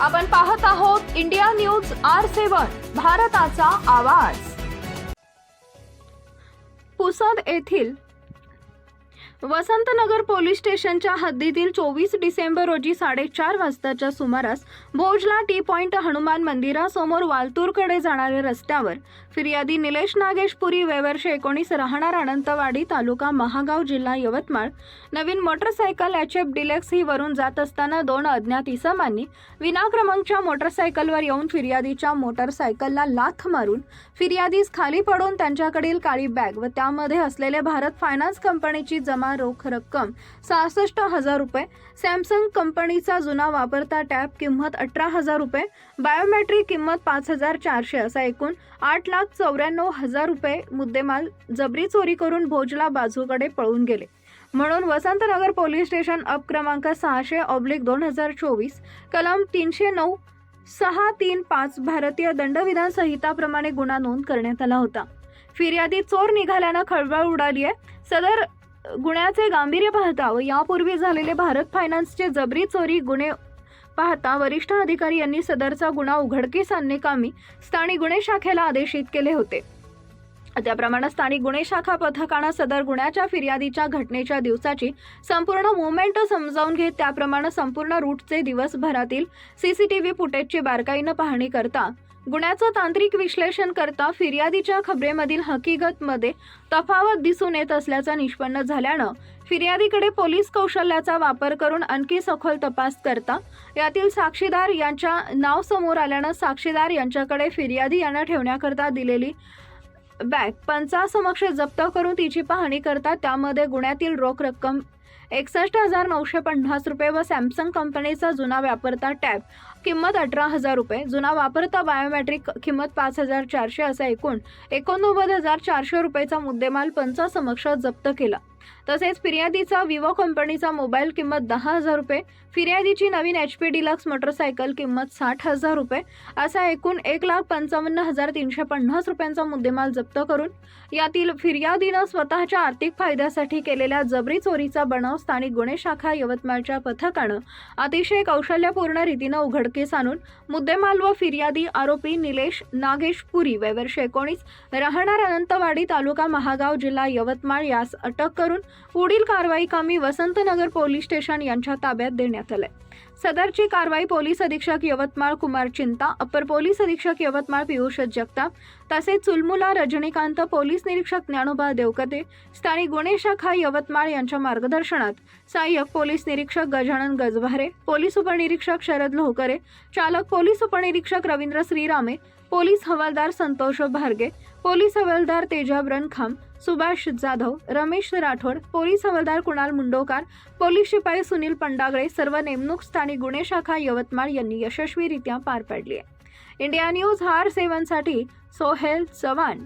आपण पाहत आहोत इंडिया न्यूज आर सेवन भारताचा आवाज. पुसद येथील वसंतनगर पोलीस स्टेशनच्या हद्दीतील चोवीस डिसेंबर रोजी साडेचार वाजताच्या सुमारास भोजला टी पॉइंट हनुमान मंदिरासमोर वालतूरकडे जाणाऱ्या रस्त्यावर फिर्यादी निलेश नागेशपुरी वेवर्षे एकोणीस राहणार अनंतवाडी तालुका महागाव जिल्हा यवतमाळ. नवीन मोटरसायकल एच एफ डिलेक्स ही वरून जात असताना दोन अज्ञात इसमांनी विनाक्रमांकच्या मोटरसायकलवर येऊन फिर्यादीच्या मोटरसायकलला लाथ मारून फिर्यादीस खाली पडून त्यांच्याकडील काळी बॅग व त्यामध्ये असलेले भारत फायनान्स कंपनीची जमा रोख रक्कम सहासष्ट हजार रुपये. सॅमसंग कंपनीचा जुना वापरता टॅब किंमत अठरा हजार रुपये. बायोमेट्रिक किंमत पाच हजार चारशे असा एकूण आठ लाख चौऱ्याण्णव हजार रुपये मुद्देमाल जबरी चोरी करून भोजला बाजूकडे पळून गेले. म्हणून वसंतनगर पोलीस स्टेशन अप क्रमांक सहाशे ऑब्लिक दोन हजार चोवीस कलम तीनशे नऊ सहा तीन पाच भारतीय दंडविधान संहिताप्रमाणे गुन्हा नोंद करण्यात आला होता. फिर्यादी चोर निघाल्यानं खळबळ उडाली आहे सदर गुन्ह्याचे गांभीर्य पाहता व यापूर्वी झालेले भारत फायनान्सचे जबरी चोरी गुन्हे पाहता वरिष्ठ अधिकारी यांनी सदरचा गुन्हा उघडकीस आणणे स्थानिक गुन्हे शाखेला आदेशित केले होते. त्याप्रमाणे स्थानिक गुन्हे शाखा पथकानं सदर गुन्ह्याच्या फिर्यादीच्या घटनेच्या दिवसाची संपूर्ण मुवमेंट समजावून घेत त्याप्रमाणे संपूर्ण रूटचे दिवसभरातील सीसीटीव्ही फुटेजची बारकाईनं पाहणी करता गुन्ह्याचं तांत्रिक विश्लेषण करता फिर्यादीच्या खबरेमधील हकीकतमध्ये तफावत दिसून येत असल्याचं निष्पन्न झाल्यानं फिर्यादीकडे पोलीस कौशल्याचा वापर करून आणखी सखोल तपास करता यातील साक्षीदार यांच्या नाव समोर आल्यानं साक्षीदार यांच्याकडे फिर्यादी यांना ठेवण्याकरता दिलेली बॅग पंचासमक्ष जप्त करून तिची पाहणी करता त्यामध्ये गुन्ह्यातील रोख रक्कम एकसष्ट हजार नऊशे पन्नास रुपये व सॅमसंग कंपनीचा जुना वापरता टॅब. किंमत अठरा हजार रुपये. जुना वापरता बायोमॅट्रिक किंमत पाच हजार चारशे असा एकूण एकोणनव्वद हजार चारशे रुपयेचा मुद्देमाल पंचासमक्ष जप्त केला. तसेच फिर्यादीचा विवो कंपनीचा मोबाईल किंमत दहा हजार रुपये फिर्यादीची नवीन एच पी डिलक्स मोटरसायकल किंमत साठ हजार रुपये असा एकूण एक लाख पंचावन्न हजार तीनशे पन्नास रुपयांचा मुद्देमाल जप्त करून यातील फिर्यादीनं स्वतःच्या आर्थिक फायद्यासाठी केलेल्या जबरी चोरीचा बनाव स्थानिक गुन्हे शाखा यवतमाळच्या पथकानं अतिशय कौशल्यपूर्ण रीतीनं उघडकीस आणून मुद्देमाल व फिर्यादी आरोपी निलेश नागेश पुरी वयवर्ष एकोणीस राहणार अनंतवाडी तालुका महागाव जिल्हा यवतमाळ यास अटक करून पुढील कारवाई कामी वसंतनगर पोलीस स्टेशन यांच्या ताब्यात देण्यात आले सदरची कारवाई पोलीस अधीक्षक यवतमाळ कुमार चिंता अप्पर पोलीस अधीक्षक यवतमाळ पियुष जगताप तसेच चुलमुला रजनीकांत पोलीस निरीक्षक ज्ञानोबा देवकते स्थानिक गुन्हे शाखा यवतमाळ यांच्या मार्गदर्शनात सहाय्यक पोलीस निरीक्षक गजानन गजभारे पोलीस उपनिरीक्षक शरद लोहकरे चालक पोलीस उपनिरीक्षक रवींद्र श्रीरामे पोलीस हवालदार संतोष भारगे पोलीस हवालदार तेजाब रणखाम सुभाष जाधव रमेश राठोड पोलीस हवालदार कुणाल मुंडोकार पोलीस शिपाई सुनील पंडागळे सर्व नेमणूक स्थानिक गुन्हे शाखा यवतमाळ यांनी यशस्वीरित्या पार पाडली आहे. इंडिया न्यूज हार सेवनसाठी सोहेल चव्हाण.